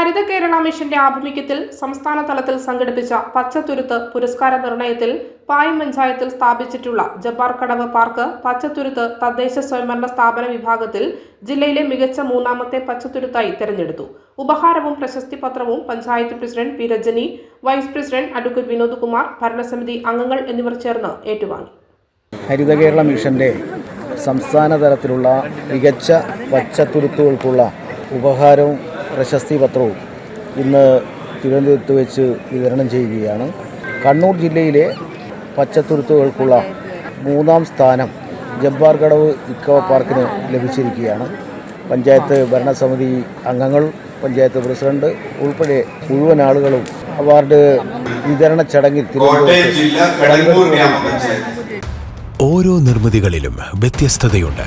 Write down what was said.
ഹരിത കേരള മിഷന്റെ ആഭിമുഖ്യത്തിൽ സംസ്ഥാന തലത്തിൽ സംഘടിപ്പിച്ച പച്ചത്തുരുത്ത് പുരസ്കാര നിർണയത്തിൽ പായം പഞ്ചായത്തിൽ സ്ഥാപിച്ചിട്ടുള്ള ജബ്ബാർ കടവ് പാർക്ക് പച്ചത്തുരുത്ത് തദ്ദേശ സ്വയംഭരണ സ്ഥാപന വിഭാഗത്തിൽ ജില്ലയിലെ മികച്ച മൂന്നാമത്തെ പച്ചത്തുരുത്തായി തെരഞ്ഞെടുത്തു. ഉപഹാരവും പ്രശസ്തി പത്രവും panchayat president P Rajani vice president advocate Vinod Kumar ഭരണസമിതി അംഗങ്ങൾ എന്നിവർ ചേർന്ന് ഏറ്റുവാങ്ങി. ഹരിത കേരള മിഷന്റെ സംസ്ഥാന തലത്തിലുള്ള മികച്ച പച്ചത്തുരുത്തുകൾക്കുള്ള ഉപഹാരവും പ്രശസ്തി പത്രവും ഇന്ന് തിരുവനന്തപുരത്ത് വെച്ച് വിതരണം ചെയ്യുകയാണ്. കണ്ണൂർ ജില്ലയിലെ പച്ചത്തുരുത്തുകൾക്കുള്ള മൂന്നാം സ്ഥാനം ജബ്ബാർ കടവ് ഇക്കോ പാർക്കിന് ലഭിച്ചിരിക്കുകയാണ്. പഞ്ചായത്ത് ഭരണസമിതി അംഗങ്ങൾ പഞ്ചായത്ത് പ്രസിഡന്റ് ഉൾപ്പെടെ മുഴുവൻ ആളുകളും അവാർഡ് വിതരണ ചടങ്ങിൽ കോട്ടയം തിരുവനന്തപുരത്ത് ജില്ല കടങ്ങൂർ ഗ്രാമപഞ്ചായത്ത്. ഓരോ നിർമ്മിതികളിലും വ്യത്യസ്തതയുണ്ട്.